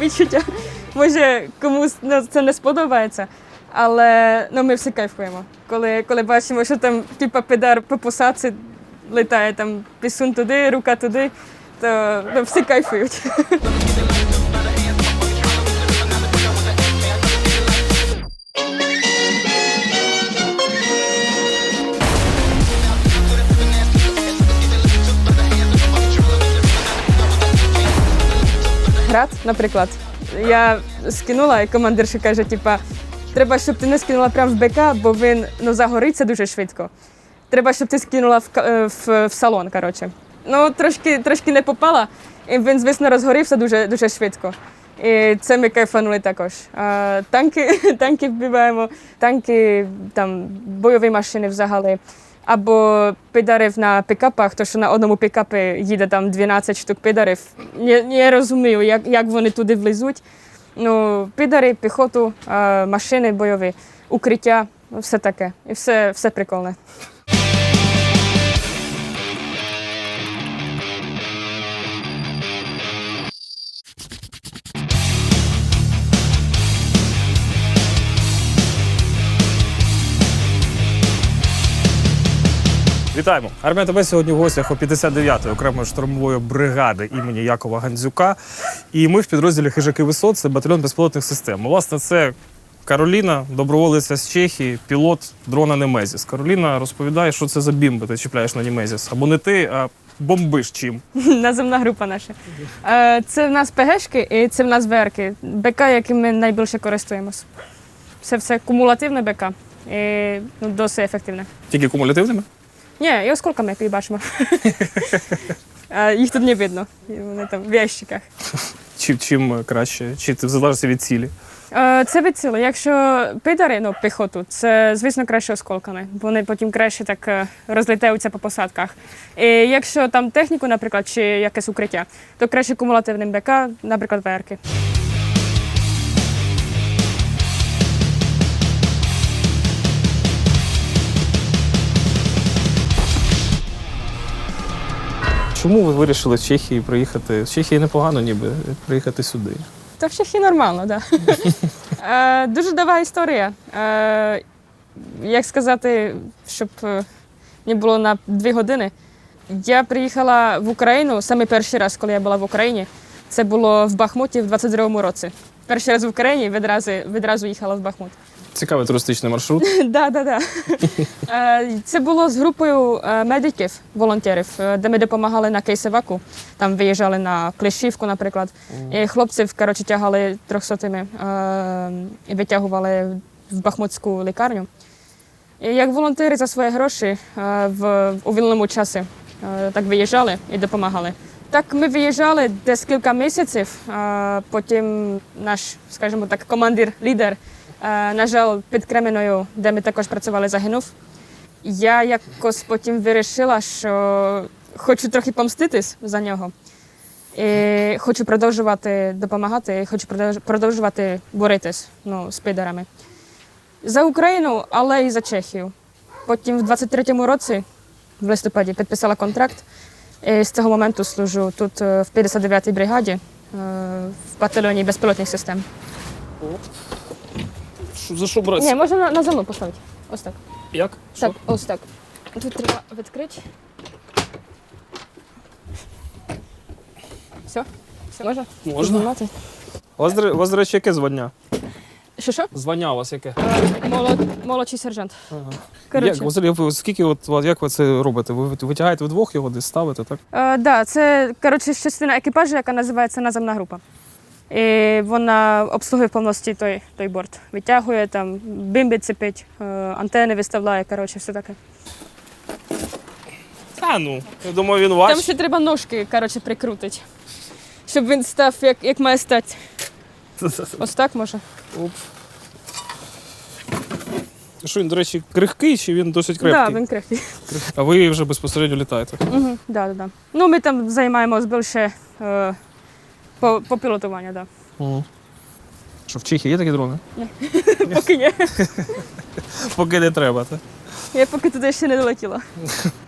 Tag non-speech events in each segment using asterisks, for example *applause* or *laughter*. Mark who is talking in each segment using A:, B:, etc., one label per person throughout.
A: відчуття. Може, комусь ну, це не сподобається. Але ну, ми всі кайфуємо. Коли, коли бачимо, що там типа педар по посадці літає там пісун туди, рука туди, то ну, всі кайфують. Град, наприклад. Я скинула, і командирша каже, типа, треба, щоб ти не скинула прямо в БК, бо він ну, загориться дуже швидко. Треба, щоб ти скинула в, е, в, в салон. коротше. Ну, трошки, трошки не попала, і він, звісно, розгорівся дуже, дуже швидко. І це ми кайфанули також. А, танки, *laughs* танки вбиваємо, танки, там, бойові машини взагалі. Або підарив на пікапах, то що на одному пікапі їде там 12 штук підарів. Я, я розумію, як, як вони туди влізуть. Ну, підари, піхоту, машини бойові, укриття, все таке. І все, все прикольне.
B: Вітаємо! Армія ТБ сьогодні в гостях у 59-ї окремої штурмової бригади імені Якова Гандзюка. І ми в підрозділі Хижаки Висот це батальйон безпілотних систем. Власне, це Кароліна, доброволиця з Чехії, пілот дрона Немезіс. Кароліна розповідає, що це за бімби ти чіпляєш на Немезіс. Або не ти, а бомбиш чим. *laughs*
A: Наземна група наша. Е, Це в нас ПГшки і це в нас ВРки. БК, яким ми найбільше користуємося. Це все кумулятивне БК. І ну, досить ефективне.
B: Тільки кумулятивними?
A: Ні, і осколками, бачимо. *laughs* Е, Їх тут не видно. Вони там в ящиках.
B: Чи чим краще? Чи ти залежить від цілі?
A: Це від сили. Якщо підари, ну, піхоту, це, звісно, краще осколками. Вони потім краще так е, розлітаються по посадках. І якщо там техніку, наприклад, чи якесь укриття, то краще кумулятивним БК, наприклад, ВРки.
B: Чому ви вирішили з Чехії приїхати? З Чехії непогано, ніби приїхати сюди.
A: Та в Чехії нормально, так. Да. *laughs* Е, дуже дова історія. Е, як сказати, щоб не було на дві години. Я приїхала в Україну саме перший раз, коли я була в Україні. Це було в Бахмуті в 22-му році. Перший раз в Україні відразу, відразу їхала в Бахмут.
B: Цікавий туристичний маршрут. *laughs*
A: Да, да, да. *laughs* Е, Це було з групою е, медиків, волонтерів, е, де ми допомагали на кейсеваку. Там виїжджали на Клещівку, наприклад. І хлопців коротше, тягали трьохсотими е, і витягували в Бахмутську лікарню. І як волонтери за свої гроші е, в, у вільному часі е, так виїжджали і допомагали. Так ми виїжджали десь кілька місяців. е, Потім наш, скажімо так, командир, лідер, на жаль, під Кременою, де ми також працювали, загинув. Я якось потім вирішила, що хочу трохи помститись за нього. І хочу продовжувати допомагати, і хочу продовжувати боротись ну, з підарами. За Україну, але і за Чехію. Потім в 23-му році, в листопаді, підписала контракт. І з цього моменту служу тут е, в 59-й бригаді е, в батальйоні безпілотних систем.
B: За що брати?
A: Ні, можна на, на зону поставити. Ось так.
B: Як?
A: Так, ось так. Тут треба відкрити. Все? Все можна?
B: Можна.
A: Знімати?
B: У вас, до- у вас, до речі, яке звання?
A: Що що?
B: Звання у вас яке?
A: Е, молод, молодший сержант.
B: Ага.
A: Коротше.
B: Як, Василь, ви скільки от, от як ви це робите? Ви витягаєте вдвох його десь ставите, так?
A: Е, да, це коротше частина екіпажу, яка називається наземна група. І вона обслуговує повністю той, той борт. Витягує там, бімби цепить, е, антени виставляє, коротше, все таке.
B: Та ну, я думаю, він ваш.
A: Там ще треба ножки, коротше, прикрутити. Щоб він став, як, як має стати. *laughs* Ось так може.
B: Оп. Що він, до речі, крихкий чи він досить
A: Так, да, він крихкий.
B: А ви вже безпосередньо літаєте.
A: Угу, да, да, да. Ну, ми там займаємось більше е, по, по пілотуванню, да.
B: Угу. Що в Чехії є такі дрони?
A: Поки є.
B: Поки не треба, так?
A: Я поки туди ще не долетіла.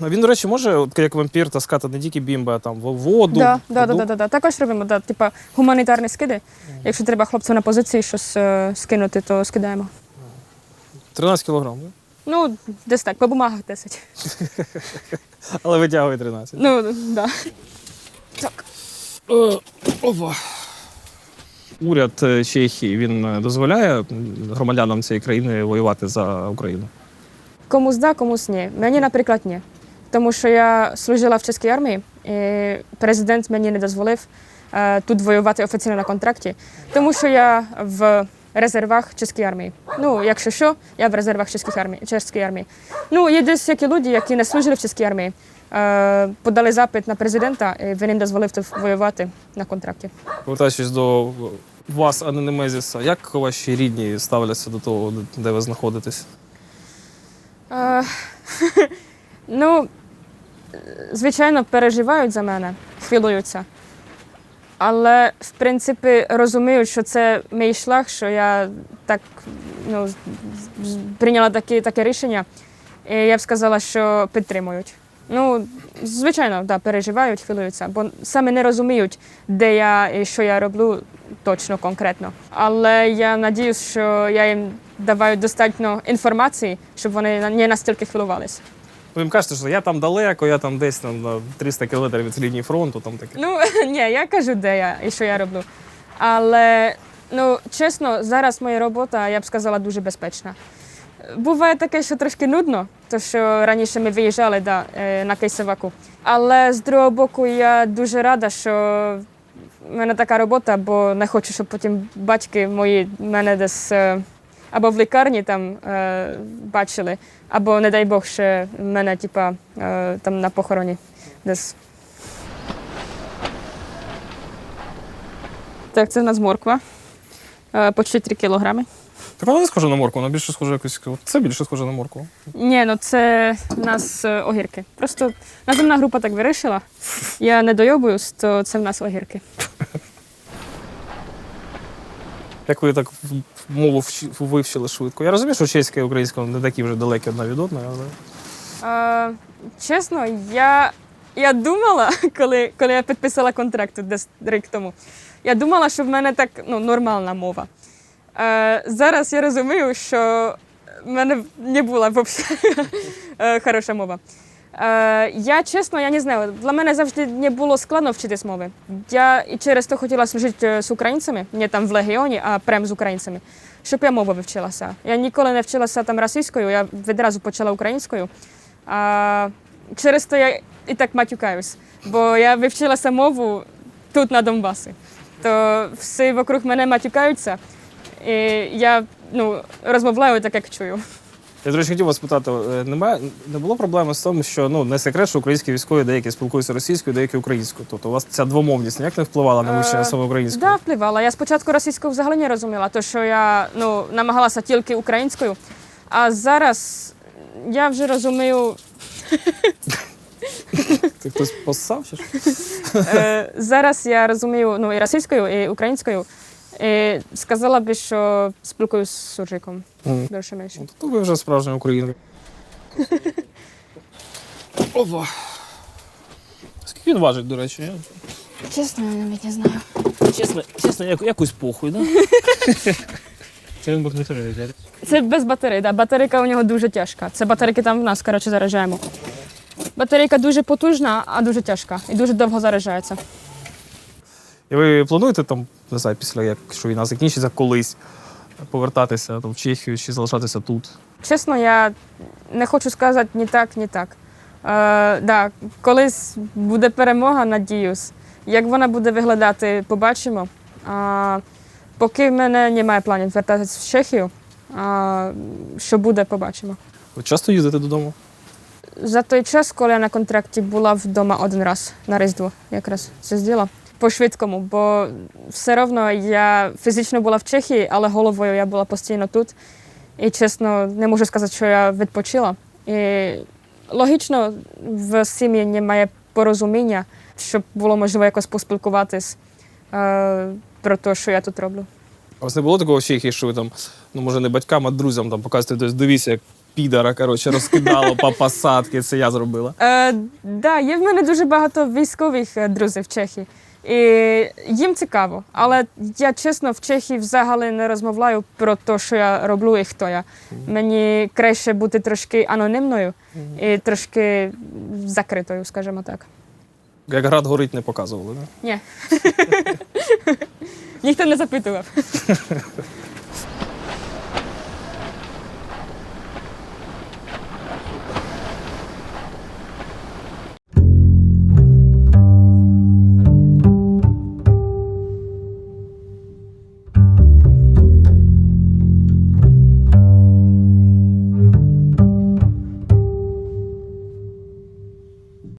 B: А Він, до речі, може, як вампір, таскати не тільки бімби, а там в- воду.
A: Да, да, да, да, да, да. Також робимо да, типа гуманітарні скиди. Якщо треба хлопцям на позиції щось е, скинути, то скидаємо.
B: 13 кілограм, да?
A: Ну, десь так, по бумагах 10.
B: але витягує 13.
A: Ну, да. Так.
B: Е, Опа. Уряд Чехії він е, дозволяє громадянам цієї країни воювати за Україну.
A: Комусь да, комусь ні. Мені, наприклад, ні. Тому що я служила в чеській армії, і президент мені не дозволив е, тут воювати офіційно на контракті, тому що я в резервах чеської армії. Ну, якщо що, я в резервах чеської армії. Чеської армії. Ну, є десь які люди, які не служили в чеській армії, подали запит на президента, і він їм дозволив воювати на контракті.
B: Повертаючись до вас, а не Немезіса, як ваші рідні ставляться до того, де ви знаходитесь?
A: Е, *laughs* ну, звичайно, переживають за мене, хвилюються. Але, в принципі, розуміють, що це мій шлях, що я так ну, прийняла таке, таке рішення. І я б сказала, що підтримують. Ну, звичайно, да, переживають, хвилюються, бо саме не розуміють, де я і що я роблю точно, конкретно. Але я надіюсь, що я їм даваю достатньо інформації, щоб вони не настільки хвилювалися.
B: Ви їм кажете, що я там далеко, я там десь там, на 300 кілометрів від лінії фронту, там таке.
A: Ну, *laughs* ні, я кажу, де я і що я роблю. Але ну, чесно, зараз моя робота, я б сказала, дуже безпечна. Буває таке, що трошки нудно, тому що раніше ми виїжджали да, е, на Кейсеваку. Але з другого боку, я дуже рада, що в мене така робота, бо не хочу, щоб потім батьки мої мене десь е, або в лікарні там е, бачили, або, не дай Бог, ще мене типа, там на похороні десь Так, це в нас морква. Е, По 4 кілограми.
B: Так вона не схожа на моркву, вона більше схожа якось. Це більше схоже на моркву.
A: Ні, ну це в нас е, огірки. Просто наземна група так вирішила. Я не дойобуюсь, то це в нас огірки. *laughs*
B: Як ви так мову вчи- вивчили швидко? Я розумію, що чеська і українська не такі вже далекі одна від одної, але.
A: Е, чесно, я, я думала, *laughs* коли, коли я підписала контракт тут десь рік тому, я думала, що в мене так ну, нормальна мова. Е, зараз я розумію, що в мене не була взагалі *laughs* е, хороша мова. Е, я чесно, я не знаю. Для мене завжди не було складно вчитись мови. Я і через то хотіла служити з українцями, не там в легіоні, а прямо з українцями, щоб я мову вивчилася. Я ніколи не вчилася там російською, я відразу почала українською. А, через то я і так матюкаюсь, бо я вивчилася мову тут на Донбасі. То всі вокруг мене матюкаються, і я ну, розмовляю так, як чую.
B: Я, до речі, хотів вас питати, е, немає, не було проблеми з тим, що ну, не секрет, що українські військові деякі спілкуються російською, деякі українською. Тобто у вас ця двомовність ніяк не впливала на вивчення саме української?
A: Да, впливала. Я спочатку російською взагалі не розуміла, то що я ну, намагалася тільки українською. А зараз я вже розумію,
B: Ти хтось що?
A: е, зараз я розумію ну, і російською, і українською. І сказала би, що спілкуюсь з суржиком більше менше.
B: Ну, То ви вже справжня українка. *laughs* Опа. Скільки він важить, до речі? Я...
A: Чесно, я навіть не знаю.
B: Чесно, чесно, як, якусь похуй, да? *laughs* Це він багнеторий, взяти.
A: Це без батареї, да. батарейка у нього дуже тяжка. Це батарейки там в нас, коротше, заряджаємо. Батарейка дуже потужна, а дуже тяжка і дуже довго заряджається.
B: І ви плануєте там, не знаю, після як що війна закінчиться колись повертатися там, в Чехію чи залишатися тут?
A: Чесно, я не хочу сказати ні так, ні так. Е, да, колись буде перемога, надіюсь. Як вона буде виглядати, побачимо. А, поки в мене немає планів вертатися в Чехію. А, що буде, побачимо.
B: Ви часто їздите додому?
A: За той час, коли я на контракті була вдома один раз на Різдво, якраз це зробила. По-швидкому, бо все одно я фізично була в Чехії, але головою я була постійно тут. І чесно, не можу сказати, що я відпочила. І логічно, в сім'ї немає порозуміння, щоб було можливо якось поспілкуватись е, про те, що я тут роблю.
B: У вас не було такого в Чехії, що ви там, ну може не батькам, а друзям там показуєте, тобто дивіться, як підара, коротше, розкидало по посадці. Це я зробила.
A: Е, да, є в мене дуже багато військових е, друзів в Чехії. І їм цікаво. Але я чесно в Чехії взагалі не розмовляю про те, що я роблю і хто я. Мені краще бути трошки анонімною і трошки закритою, скажімо так.
B: Як град горить, не показували, так?
A: Ні. *laughs* Ніхто не запитував. *laughs*